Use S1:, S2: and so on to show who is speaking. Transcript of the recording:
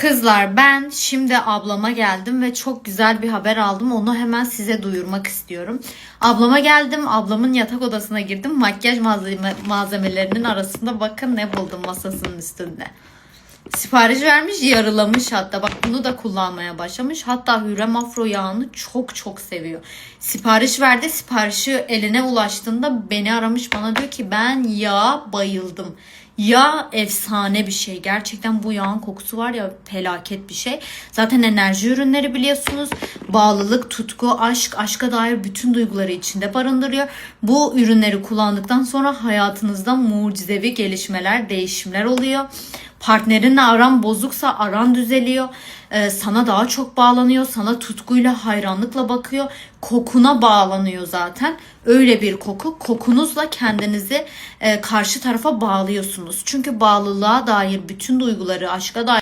S1: Kızlar ben şimdi ablama geldim ve çok güzel bir haber aldım. Onu hemen size duyurmak istiyorum. Ablama geldim. Ablamın yatak odasına girdim. Makyaj malzeme, malzemelerinin arasında bakın ne buldum masasının üstünde. Sipariş vermiş yarılamış hatta. Bak bunu da kullanmaya başlamış. Hatta Hürrem Afro yağını çok çok seviyor. Sipariş verdi. Siparişi eline ulaştığında beni aramış. Bana diyor ki ben yağ bayıldım. Yağ efsane bir şey. Gerçekten bu yağın kokusu var ya felaket bir şey. Zaten enerji ürünleri biliyorsunuz. Bağlılık, tutku, aşk, aşka dair bütün duyguları içinde barındırıyor. Bu ürünleri kullandıktan sonra hayatınızda mucizevi gelişmeler, değişimler oluyor. Partnerinle aran bozuksa aran düzeliyor. Ee, sana daha çok bağlanıyor. Sana tutkuyla, hayranlıkla bakıyor. Kokuna bağlanıyor zaten. Öyle bir koku. Kokunuzla kendinizi e, karşı tarafa bağlıyorsunuz. Çünkü bağlılığa dair bütün duyguları, aşka dair